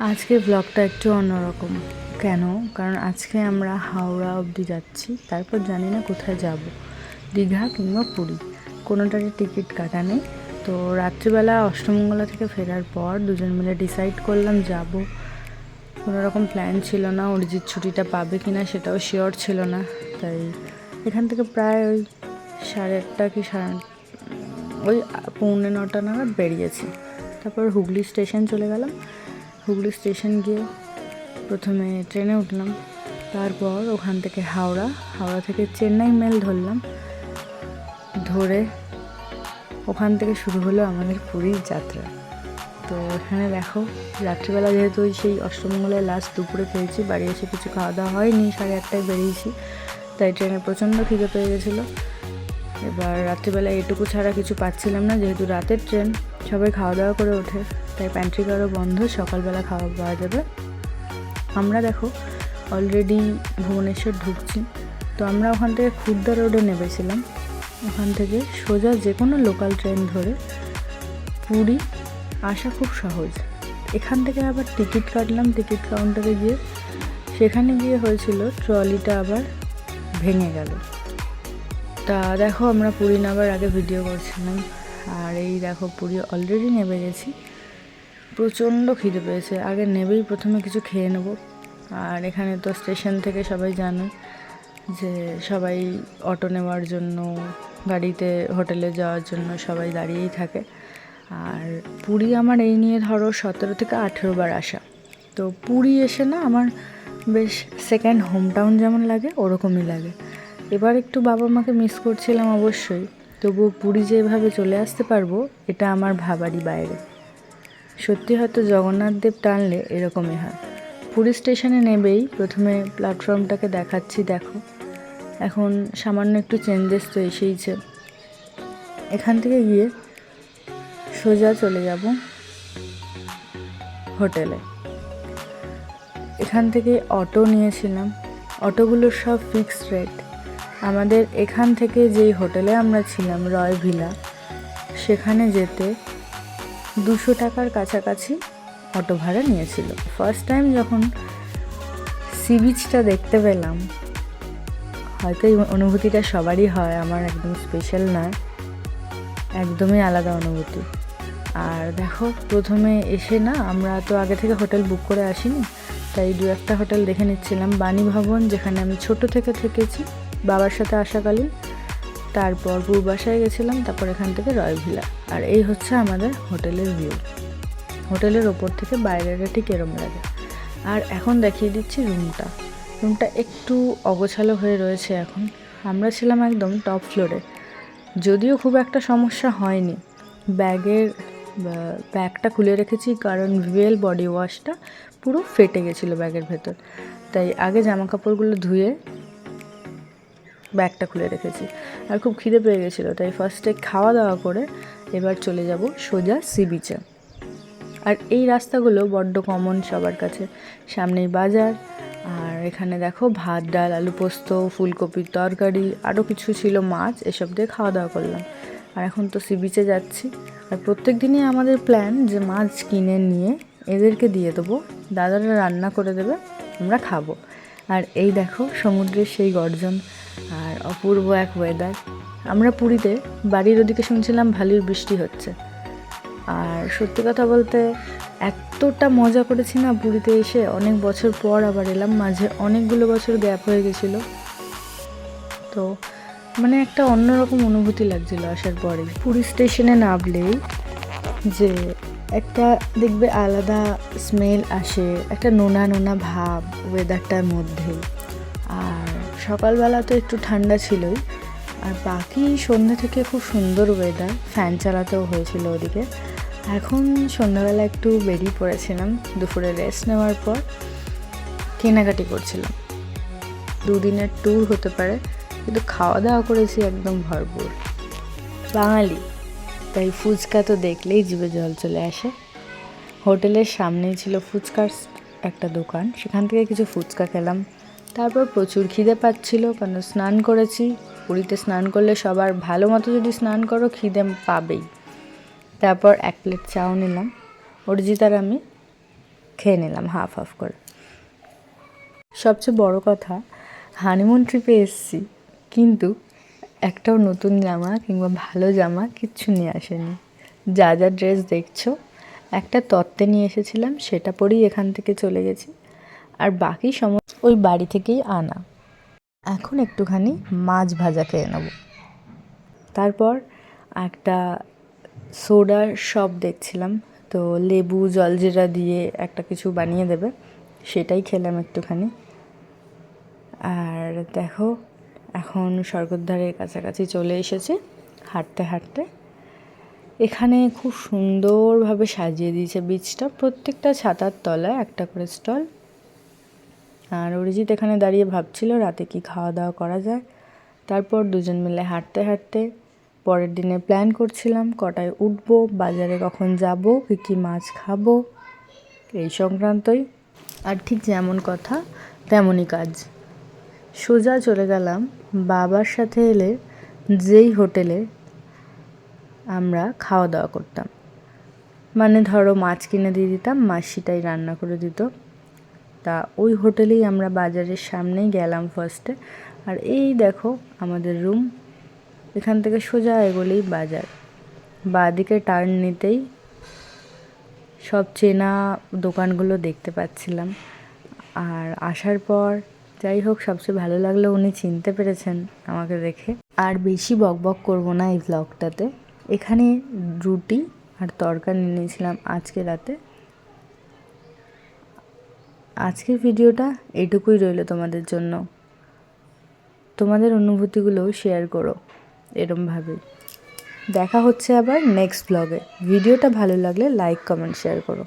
আজকের ব্লগটা একটু অন্যরকম। কেন? কারণ আজকে আমরা হাওড়া অবধি যাচ্ছি, তারপর জানি না কোথায় যাব, দীঘা কিংবা পুরী। কোনোটারই টিকিট কাটা নেই। তো রাত্রিবেলা অষ্টমঙ্গলা থেকে ফেরার পর দুজন মিলে ডিসাইড করলাম যাব। কোনো রকম প্ল্যান ছিল না, অরিজিৎ ছুটিটা পাবে কি না সেটাও শিওর ছিল না। তাই এখান থেকে প্রায় ওই সাড়ে আটটা কি সাড়ে ওই পৌনে নটা নাগাদ বেরিয়েছি। তারপর হুগলি স্টেশন চলে গেলাম। হুগলি স্টেশন গিয়ে প্রথমে ট্রেনে উঠলাম। তারপর ওখান থেকে হাওড়া হাওড়া থেকে চেন্নাই মেল ধরলাম। ধরে ওখান থেকে শুরু হলো আমাদের পুরীর যাত্রা। তো এখানে দেখো, রাত্রিবেলা যেহেতু ওই সেই অষ্টমঙ্গলের লাস্ট দুপুরে খেয়েছি, বাড়ি এসে কিছু খাওয়া দাওয়া হয়নি, সাড়ে আটটায় বেরিয়েছি। তাই ট্রেনে প্রচণ্ড খিদে পেয়ে গেছিল। এবার রাত্রিবেলা এটুকু ছাড়া কিছু পাচ্ছিলাম না, যেহেতু রাতের ট্রেন। সবাই খাওয়া দাওয়া করে ওঠে, তাই প্যান্ট্রি কারও বন্ধ, সকালবেলা খাওয়া পাওয়া যাবে। আমরা দেখো অলরেডি ভুবনেশ্বর ঢুকছি। তো আমরা ওখান থেকে খুর্দা রোডে নেমেছিলাম। ওখান থেকে সোজা যে কোনো লোকাল ট্রেন ধরে পুরী আসা খুব সহজ। এখান থেকে আবার টিকিট কাটলাম টিকিট কাউন্টারে গিয়ে। সেখানে গিয়ে হয়েছিল ট্রলিটা আবার ভেঙে গেল। তা দেখো, আমরা পুরী নামার আগে ভিডিও করছিলাম। আর এই দেখো, পুরী অলরেডি নেমে গেছি। প্রচণ্ড খিদে পেয়েছে। আগে নেবেই, প্রথমে কিছু খেয়ে নেব। আর এখানে তো স্টেশন থেকে সবাই জানে যে সবাই অটো নেওয়ার জন্য, গাড়িতে, হোটেলে যাওয়ার জন্য সবাই দাঁড়িয়েই থাকে। আর পুরী আমার এই নিয়ে ধরো সতেরো থেকে আঠেরো বার আসা। তো পুরী এসে না আমার বেশ সেকেন্ড হোম টাউন যেমন লাগে, ওরকমই লাগে। এবার একটু বাবা মাকে মিস করছিলাম অবশ্যই। তবুও পুরী যেভাবে চলে আসতে পারব, এটা আমার ভাবারই বাইরে। সত্যি হয়তো জগন্নাথ দেব টানলে এরকমই হয়। পুরী স্টেশনে নেবেই, প্রথমে প্ল্যাটফর্মটাকে দেখাচ্ছি, দেখো। এখন সামান্য একটু চেঞ্জেস তো এসেইছে। এখান থেকে গিয়ে সোজা চলে যাব হোটেলে। এখান থেকে অটো নিয়েছিলাম। অটোগুলোর সব ফিক্সড রেট আমাদের এখান থেকে যেই হোটেলে আমরা ছিলাম, রয় ভিলা, সেখানে যেতে দুশো টাকার কাছাকাছি অটো ভাড়া নিয়েছিল। ফার্স্ট টাইম যখন সি বিচটা দেখতে পেলাম, হয়তো এই অনুভূতিটা সবারই হয়, আমার একদম স্পেশাল নয় একদমই আলাদা অনুভূতি। আর দেখো, প্রথমে এসে না, আমরা তো আগে থেকে হোটেল বুক করে আসিনি, তাই দু একটা হোটেল দেখে নিচ্ছিলাম। বাণী ভবন, যেখানে আমি ছোট থেকে থেকেছি বাবার সাথে আসাকালীন তারপর পূর্বাসায় গেছিলাম, তারপর এখান থেকে রয় ভিলা। আর এই হচ্ছে আমাদের হোটেলের ভিউ। হোটেলের ওপর থেকে বাইরেটা ঠিক এরম লাগে। আর এখন দেখিয়ে দিচ্ছি রুমটা। রুমটা একটু অগোছালো হয়ে রয়েছে এখন। আমরা ছিলাম একদম টপ ফ্লোরে। যদিও খুব একটা সমস্যা হয়নি। ব্যাগের ব্যাগটা খুলে রেখেছি কারণ ভিএল বডি ওয়াশটা পুরো ফেটে গেছিল ব্যাগের ভেতর। তাই আগে জামা কাপড়গুলো ধুয়ে ব্যাগটা খুলে রেখেছি। আর খুব খিদে পেয়ে গেছিল, তাই ফার্স্টে খাওয়া দাওয়া করে এবার চলে যাব সোজা সি বিচে আর এই রাস্তাগুলো বড্ড কমন সবার কাছে। সামনেই বাজার, আর এখানে দেখো ভাত, ডাল, আলু পোস্ত, ফুলকপির তরকারি আরও কিছু ছিল মাছ, এসব দিয়ে খাওয়া দাওয়া করলাম। আর এখন তো সি বিচে যাচ্ছি। আর প্রত্যেক দিনই আমাদের প্ল্যান যে মাছ কিনে নিয়ে এদেরকে দিয়ে দেবো। দাদারা রান্না করে দেবে, আমরা খাব। আর এই দেখো সমুদ্রের সেই গর্জন। আর অপূর্ব এক ওয়েদার আমরা পুরীতে বাড়ির ওদিকে শুনছিলাম ভালোই বৃষ্টি হচ্ছে। আর সত্যি কথা বলতে এতটা মজা করেছি না পুরীতে এসে, অনেক বছর পর আবার এলাম, মাঝে অনেকগুলো বছর গ্যাপ হয়ে গেছিল। তো মানে একটা অন্যরকম অনুভূতি লাগছিল আসার পরে। পুরী স্টেশনে নামলেই যে একটা দেখবে আলাদা স্মেল আসে, একটা নোনা নোনা ভাব ওয়েদারটার মধ্যে। আর সকালবেলা তো একটু ঠান্ডা ছিলই। আর বাকি সন্ধ্যা থেকে খুব সুন্দর ওয়েদার ফ্যান চালাতেও হয়েছিল ওদিকে। এখন সন্ধ্যাবেলা একটু বেরিয়ে পড়েছিলাম, দুপুরে রেস্ট নেওয়ার পর কেনাকাটি করছিলাম। দুদিনের ট্যুর হতে পারে, কিন্তু খাওয়া দাওয়া করেছি একদম ভরপুর। বাঙালি, তাই ফুচকা তো দেখলেই জীবে জল চলে আসে। হোটেলের সামনেই ছিল ফুচকার একটা দোকান, সেখান থেকে কিছু ফুচকা খেলাম। তারপর প্রচুর খিদে পাচ্ছিল কারণ স্নান করেছি? পুরীতে স্নান করলে সবার ভালো মতো যদি স্নান করো, খিদে পাবেই। তারপর এক প্লেট চাও নিলাম। অরিজিৎ আর আমি খেয়ে নিলাম হাফ হাফ করে। সবচেয়ে বড় কথা হানিমুন ট্রিপে এসেছি, কিন্তু একটাও নতুন জামা কিংবা ভালো জামা কিচ্ছু নিয়ে আসেনি। যা যা ড্রেস দেখছ, একটা তত্ত্বে নিয়ে এসেছিলাম, সেটা পরেই এখান থেকে চলে গেছি। আর বাকি সমস্ত ওই বাড়ি থেকেই আনা। এখন একটুখানি মাছ ভাজা খেয়ে নেব। তারপর একটা সোডার শপ দেখছিলাম। তো লেবু জলজিরা দিয়ে একটা কিছু বানিয়ে দেবে, সেটাই খেলাম একটুখানি। আর দেখো, এখন স্বর্গদ্বারের কাছাকাছি চলে এসেছে, হাঁটতে হাঁটতে। এখানে খুব সুন্দরভাবে সাজিয়ে দিয়েছে বীজটা। প্রত্যেকটা ছাতার তলায় একটা করে স্টল। আর অরিজিৎ এখানে দাঁড়িয়ে ভাবছিল রাতে কি খাওয়া দাওয়া করা যায়। তারপর দুজন মিলে হাঁটতে হাঁটতে পরের দিনে প্ল্যান করছিলাম, কটায় উঠবো, বাজারে কখন যাব, কী কী মাছ খাব, এই সংক্রান্তই। আর ঠিক যেমন কথা, তেমনই কাজ। সোজা চলে গেলাম বাবার সাথে এলে যেই হোটেলে আমরা খাওয়া দাওয়া করতাম। মানে ধরো মাছ কিনে দিয়ে দিতাম, মাসিটাই রান্না করে দিত। তা ওই হোটেলেই আমরা বাজারের সামনেই গেলাম ফার্স্টে আর এই দেখো আমাদের রুম এখান থেকে সোজা এগোলেই বাজার। বাঁদিকে টার্ন নিতেই সব চেনা দোকানগুলো দেখতে পাচ্ছিলাম। আর আসার পর যাই হোক, সবচেয়ে ভালো লাগল উনি চিনতে পেরেছেন আমাকে দেখে। আর বেশি বকবক করব না এই ব্লগটাতে এখানে রুটি আর তরকা নিয়ে নিয়েছিলাম আজকে রাতে। আজকের ভিডিওটা এটুকুই রইল তোমাদের জন্য। তোমাদের অনুভূতিগুলো শেয়ার করো এরমভাবে। দেখা হচ্ছে আবার নেক্সট ব্লগে ভিডিওটা ভালো লাগলে লাইক কমেন্ট শেয়ার করো।